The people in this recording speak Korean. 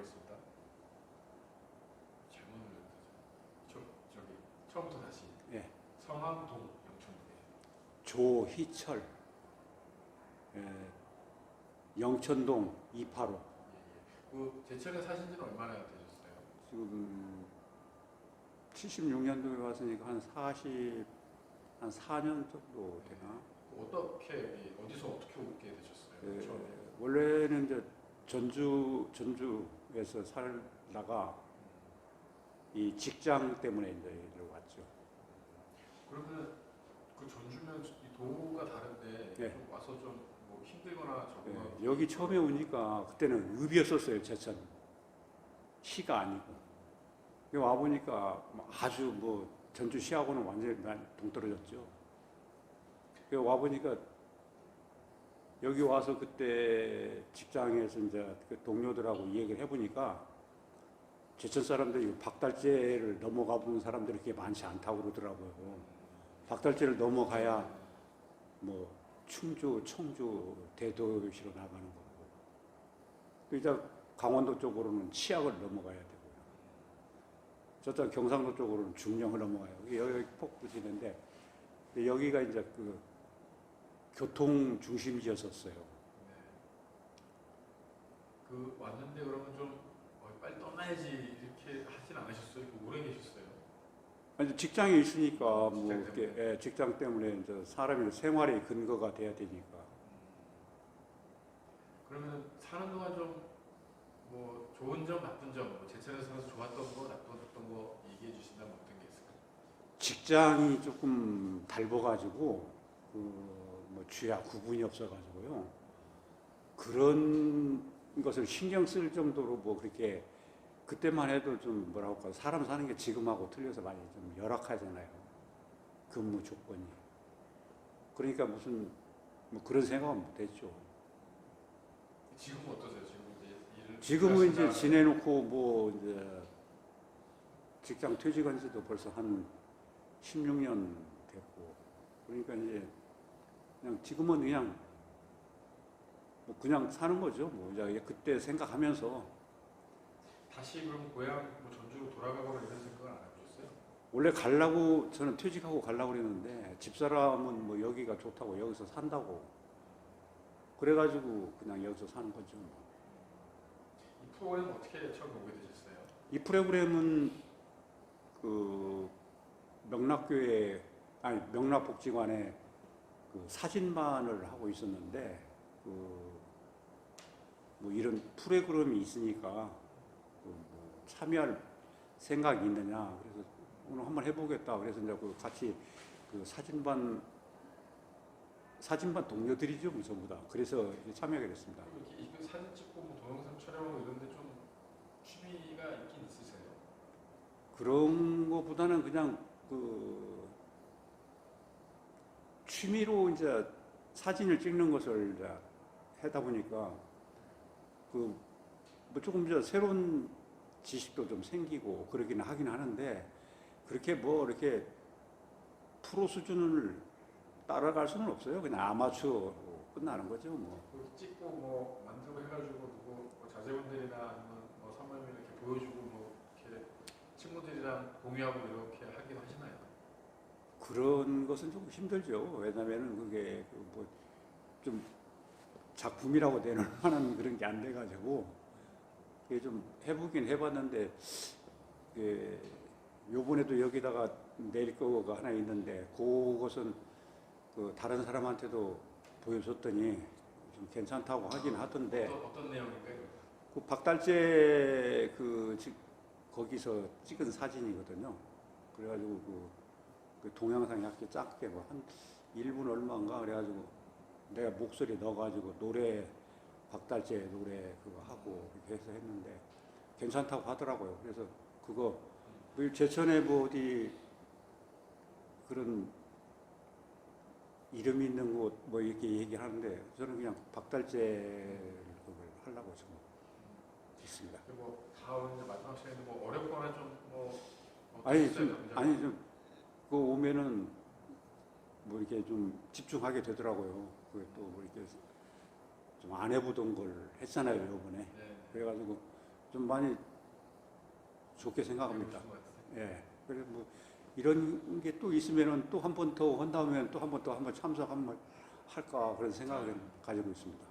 뭐가 있을까? 잘못 눌렀죠. 저, 저기 처음부터 다시. 예. 성암동 영천대. 조희철. 예. 영천동 285. 예, 예, 그 제철에 사신 지는 얼마나 되셨어요? 지금 76년도에 왔으니까 한 40, 한 4년 정도 되나? 예. 어떻게 예, 어디서 어떻게 오게 되셨어요? 예, 원래는 이제 전주 전주에서 살다가 이 직장 때문에 이제 여기로 왔죠. 그러면 그 전주면 이 도가 다른데 예. 좀 와서 좀 뭐 힘들거나 예, 적응하기 여기 처음에 오니까 그때는 읍이었었어요 제천 시가 아니고 와 보니까 아주 뭐 전주시하고는 완전히 난 동떨어졌죠. 와 보니까 여기 와서 그때 직장에서 이제 그 동료들하고 이 얘기를 해보니까 제천 사람들이 박달재를 넘어가 본 사람들이 그렇게 많지 않다고 그러더라고요. 박달재를 넘어가야 뭐 충주, 청주, 대도시로 나가는 거고. 그 이제 강원도 쪽으로는 치악을 넘어가야 되고요. 저쪽 경상도 쪽으로는 중령을 넘어가요. 여기 폭부지인데 여기가 이제 그 교통 중심지였었어요. 네. 그 왔는데 그러면 좀 어, 빨리 떠나야지 이렇게 하진 않으셨어요? 그 오래 계셨어요? 아니 직장에 있으니까 뭐 직장 이렇게 때문에. 예, 직장 때문에 이제 사람의 생활의 근거가 돼야 되니까. 그러면 사는 동안 좀 뭐 좋은 점, 나쁜 점, 뭐 제천에서 살아서 좋았던 거, 나빴던 거 얘기해 주신다면 어떤 게 있을까요? 직장이 조금 닳아가지고 그뭐 주야 구분이 없어가지고요. 그런 것을 신경 쓸 정도로 뭐 그렇게 그때만 해도 좀 뭐라고 할까 사람 사는 게 지금하고 틀려서 많이 좀 열악하잖아요. 근무 조건이. 그러니까 무슨 뭐 그런 생각은 못했죠. 지금은 어떠세요? 지금 이제 일을 지금은 이제 지내놓고 뭐 이제 직장 퇴직한 지도 벌써 한 16년 됐고 그러니까 이제 그냥 지금은 그냥 뭐 그냥 사는 거죠. 뭐 이제 그때 생각하면서 다시 그럼 고향 뭐 전주로 돌아가거나 이런 생각은 안 해보셨어요? 원래 가려고 저는 퇴직하고 가려고 그랬는데 집사람은 뭐 여기가 좋다고 여기서 산다고 그래가지고 그냥 여기서 사는 거죠. 뭐. 이 프로그램 어떻게 처음 오게 되셨어요? 이 프로그램은 그 명락교회 아니 명락복지관에 그 사진반을 하고 있었는데 그 뭐 이런 프로그램이 있으니까 그뭐 참여할 생각이 있느냐 그래서 오늘 한번 해보겠다 그래서 이제 그 같이 그 사진반 사진반 동료들이죠 뭐 전부 다 그래서 참여하게 됐습니다. 이렇게 사진 찍고 뭐 동영상 촬영하고 이런데 좀 취미가 있긴 있으세요? 그런 거보다는 그냥 그 취미로 이제 사진을 찍는 것을 이제 하다 보니까 그 뭐 조금 이제 새로운 지식도 좀 생기고 그러기는 하긴 하는데 그렇게 뭐 이렇게 프로 수준을 따라갈 수는 없어요. 그냥 아마추어로 끝나는 거죠. 뭐. 찍고 뭐 만들고 해가지고 누구 뭐 자제분들이나 아니면 뭐 사모님 이렇게 보여주고 뭐 이렇게 친구들이랑 공유하고 하시나요? 그런 것은 좀 힘들죠. 왜냐면은 그게 뭐 좀 작품이라고 되는 만한 그런 게 안 돼가지고 그게 좀 해보긴 해봤는데 그 요번에도 여기다가 내릴 거가 하나 있는데 그것은 그 다른 사람한테도 보여줬더니 좀 괜찮다고 하긴 하던데 어떤, 어떤 내용인가요? 그 박달재 그 지- 거기서 찍은 사진이거든요. 그래가지고 그, 그 동영상이 아주 작게 뭐 한 1분 얼마인가 그래가지고 내가 목소리 넣어가지고 노래 박달재 노래 그거 하고 이렇게 해서 했는데 괜찮다고 하더라고요. 그래서 그거 뭐 제천에 뭐 어디 그런 이름 있는 곳 뭐 이렇게 얘기하는데 저는 그냥 박달재 그걸 하려고 지금 있습니다. 그리고 다음 이제 마지막 시간에 뭐 어렵거나 좀뭐 아니 좀 아니 좀 그 오면은 뭐 이렇게 좀 집중하게 되더라고요. 그게 또뭐 이렇게 좀 안 해보던 걸 했잖아요 이번에. 네. 그래가지고 좀 많이 좋게 생각합니다. 같으세요? 예. 그래 뭐 이런 게 또 있으면은 또 한 번 더 한다면 또 한 번 더 한번 참석 한번 할까 그런 생각을 가지고 있습니다.